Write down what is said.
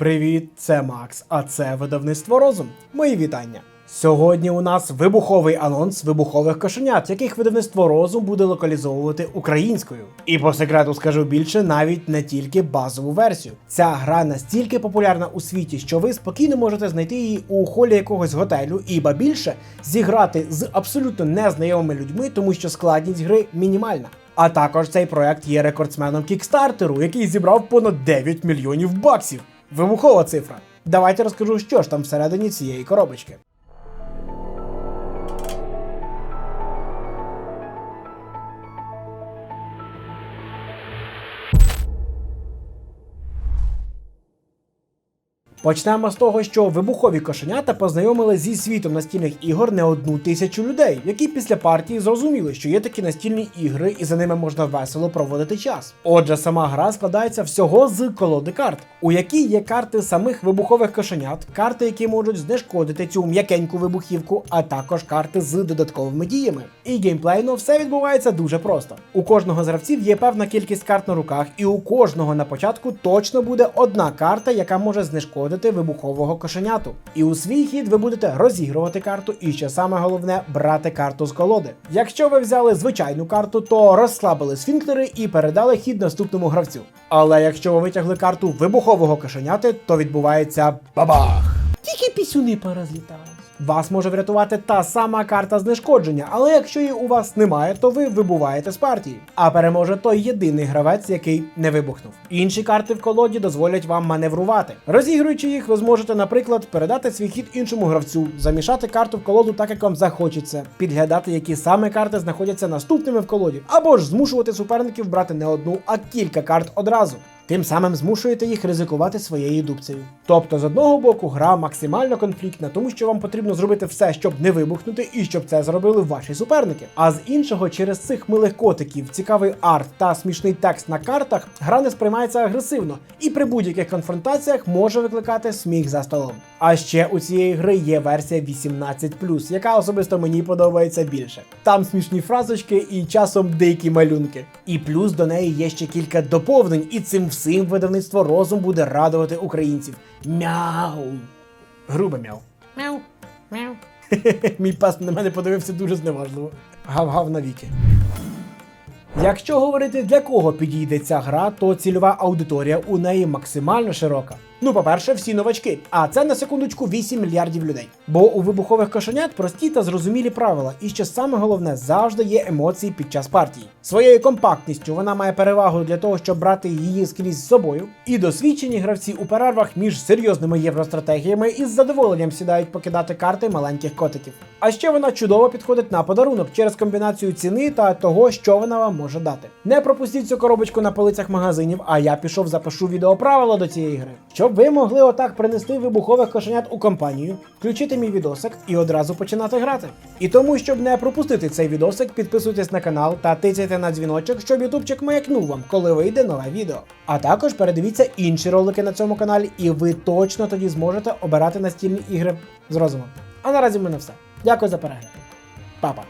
Привіт, це Макс, а це видавництво Розум. Мої вітання. Сьогодні у нас вибуховий анонс вибухових кошенят, яких видавництво Розум буде локалізовувати українською. І по секрету скажу більше, навіть не тільки базову версію. Ця гра настільки популярна у світі, що ви спокійно можете знайти її у холі якогось готелю, і ба більше зіграти з абсолютно незнайомими людьми, тому що складність гри мінімальна. А також цей проект є рекордсменом кікстартеру, який зібрав понад 9 мільйонів баксів. Вибухова цифра. Давайте розкажу, що ж там всередині цієї коробочки. Почнемо з того, що вибухові кошенята познайомили зі світом настільних ігор не одну тисячу людей, які після партії зрозуміли, що є такі настільні ігри, і за ними можна весело проводити час. Отже, сама гра складається всього з колоди карт, у якій є карти самих вибухових кошенят, карти, які можуть знешкодити цю м'якеньку вибухівку, а також карти з додатковими діями. І геймплейно все відбувається дуже просто. У кожного з гравців є певна кількість карт на руках, і у кожного на початку точно буде одна карта, яка може знешкодити вибухового кошеняту. І у свій хід ви будете розігрувати карту, і ще саме головне брати карту з колоди. Якщо ви взяли звичайну карту, то розслабили сфінктери і передали хід наступному гравцю. Але якщо ви витягли карту вибухового кошеняти, то відбувається бабах! Тільки пісюни порозлітались. Вас може врятувати та сама карта знешкодження, але якщо її у вас немає, то ви вибуваєте з партії. А переможе той єдиний гравець, який не вибухнув. Інші карти в колоді дозволять вам маневрувати. Розігруючи їх, ви зможете, наприклад, передати свій хід іншому гравцю, замішати карту в колоду так, як вам захочеться, підглядати, які саме карти знаходяться наступними в колоді, або ж змушувати суперників брати не одну, а кілька карт одразу. Тим самим змушуєте їх ризикувати своєю дубцею. Тобто, з одного боку, гра максимально конфліктна, тому що вам потрібно зробити все, щоб не вибухнути, і щоб це зробили ваші суперники. А з іншого, через цих милих котиків, цікавий арт та смішний текст на картах, гра не сприймається агресивно і при будь-яких конфронтаціях може викликати сміх за столом. А ще у цієї гри є версія 18+, яка особисто мені подобається більше. Там смішні фразочки і часом дикі малюнки. І плюс до неї є ще кілька доповнень, і цим всім видавництво розум буде радувати українців. Мяу. Грубе мяу. Мяу, мяу. Мій пес на мене подивився дуже зневажливо. Гав-гав навіки. Якщо говорити для кого підійде ця гра, то цільова аудиторія у неї максимально широка. Ну, по-перше, всі новачки, а це на секундочку 8 мільярдів людей. Бо у вибухових кошенят прості та зрозумілі правила, і що саме головне, завжди є емоції під час партії. Своєю компактністю вона має перевагу для того, щоб брати її скрізь з собою. І досвідчені гравці у перервах між серйозними євростратегіями із задоволенням сідають покидати карти маленьких котиків. А ще вона чудово підходить на подарунок через комбінацію ціни та того, що вона вам може дати. Не пропустіть цю коробочку на полицях магазинів, а я пішов запишу відеоправила до цієї гри. Щоб ви могли отак принести вибухових кошенят у компанію, включити мій відосик і одразу починати грати. І тому, щоб не пропустити цей відосик, підписуйтесь на канал та тицяйте на дзвіночок, щоб ютубчик маякнув вам, коли вийде нове відео. А також передивіться інші ролики на цьому каналі, і ви точно тоді зможете обирати настільні ігри з розумом. А наразі в мене все. Дякую за перегляд. Па-па.